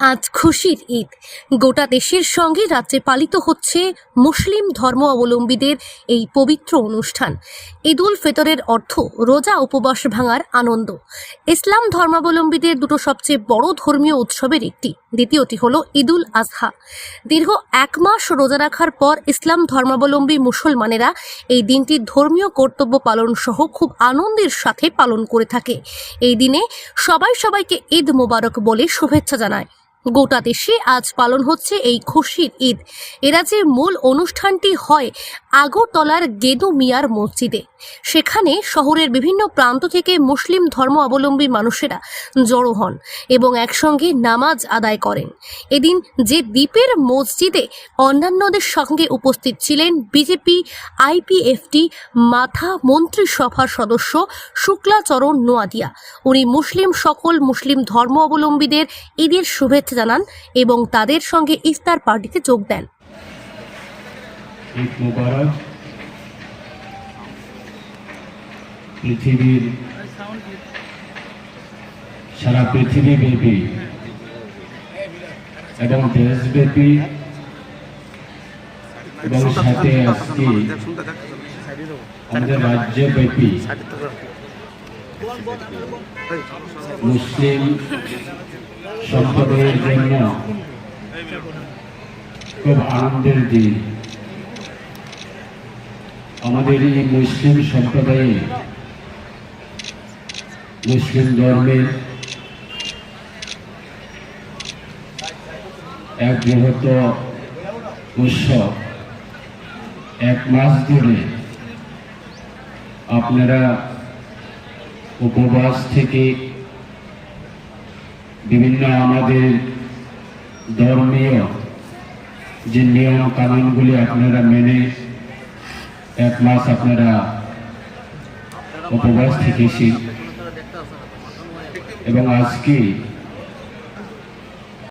আজ খুশির ঈদ। গোটা দেশের সঙ্গে রাজ্যে পালিত হচ্ছে মুসলিম ধর্ম অবলম্বীদের এই পবিত্র অনুষ্ঠান। ঈদ উল ফিতরের অর্থ রোজা উপবাস ভাঙার আনন্দ। ইসলাম ধর্মাবলম্বীদের দুটো সবচেয়ে বড় ধর্মীয় উৎসবের একটি। দ্বিতীয়টি হলো ঈদুল আজহা। দীর্ঘ এক মাস রোজা রাখার পর ইসলাম ধর্মাবলম্বী মুসলমানেরা এই দিনটি ধর্মীয় কর্তব্য পালন সহ খুব আনন্দের সাথে পালন করে থাকে। এই দিনে সবাই সবাইকে ঈদ মোবারক বলে শুভেচ্ছা জানায়। গোটা দেশে আজ পালন হচ্ছে এই খুশির ঈদ। যে মূল অনুষ্ঠানটি হয় আগরতলার গেদু মিয়ার মসজিদে। সেখানে শহরের বিভিন্ন প্রান্ত থেকে মুসলিম ধর্ম অবলম্বী মানুষেরা জড়ো হন এবং একসঙ্গে নামাজ আদায় করেন। এদিন যে দ্বীপের মসজিদে অন্যান্যদের সঙ্গে উপস্থিত ছিলেন বিজেপি, আইপিএফটি, মাথা মন্ত্রিসভার সদস্য শুক্লাচরণ নোয়াদিয়া। উনি মুসলিম সকল মুসলিম ধর্ম অবলম্বীদের ঈদের শুভেচ্ছা জানান এবং তাদের সঙ্গে ইফতার পার্টিতে যোগ দেন। পৃথিবীর সারা পৃথিবীব্যাপী এবং দেশব্যাপী এবং সাথে আজকে আমাদের রাজ্যব্যাপী মুসলিম সম্প্রদায়ের জন্য খুব আনন্দের দিন। আমাদের এই মুসলিম সম্প্রদায়ে মুসলিম ধর্মের এক বৃহৎ উৎসব। এক মাস ধরে আপনারা উপবাস থেকে বিভিন্ন আমাদের ধর্মীয় যে নিয়ম কানুনগুলি আপনারা মেনে এক মাস আপনারা উপবাস থেকেছি এবং আজকে